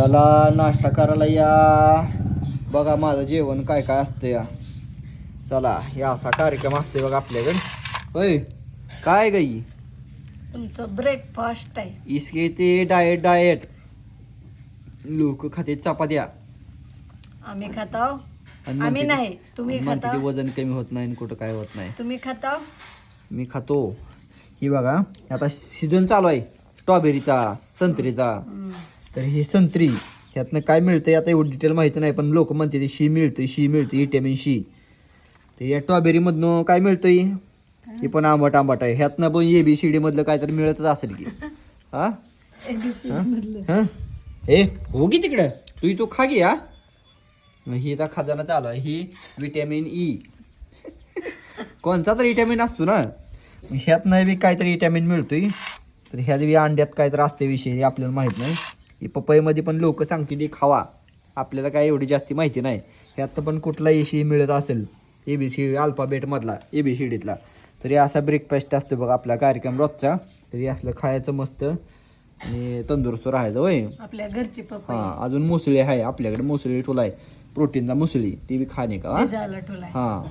चला नाश्ता करायला या. बघा माझं जेवण काय काय असतं या. चला हे असा कार्यक्रम असते बघा आपल्याकडे. होय काय गाई तुमचं ब्रेकफास्ट आहे. इसके ते डाएट डाएट लोक खाते चपात्या. आम्ही खाताव आणि म्हणते आम्ही नाही तुम्ही आणि म्हणते ते खाताव वजन कमी होत नाही आणि कुठं काय होत नाही. तुम्ही खाताव मी खातो. ही बघा आता सीझन चालू आहे. स्ट्रॉबेरीचा संत्रीचा. हम्म. तर हे संत्री ह्यातनं काय मिळतंय आता एवढं डिटेल माहिती नाही पण लोक म्हणते ते शी मिळते शी मिळते विटॅमिन शी तर या स्ट्रॉबेरीमधनं काय मिळतंय? हे पण आंबट आंबट आहे. ह्यातनं पण ए बी सी डी मधलं काय तर मिळतच असेल की. हा. हं? ए हो की तिकडं? तू तो खा घे हा? ही आता खजाना चालू आहे. ही विटॅमिन ई कोणचा तर विटॅमिन असतो ना? मग ह्यातनं बी काहीतरी विटॅमिन मिळतोय. तर ह्यात बी अंड्यात काहीतरी असते विषय हे आपल्याला माहीत नाही. ही पपईमध्ये पण लोक सांगतील खावा. आपल्याला काय एवढी जास्ती माहिती नाही. ह्यात पण कुठला एशी मिळत असेल A B C अल्फाबेटमधला A B C डीतला तरी असा ब्रेकफास्ट असतो बघा आपला कार्यक्रम रोजचा. तरी असलं खायचं मस्त आणि तंदुरुस्त राहायचं होय. आपल्या घरची हा अजून मुसळी आहे आपल्याकडे मुसळी ठुला आहे प्रोटीनचा मुसळी ती बी खाणे का? हा? हा.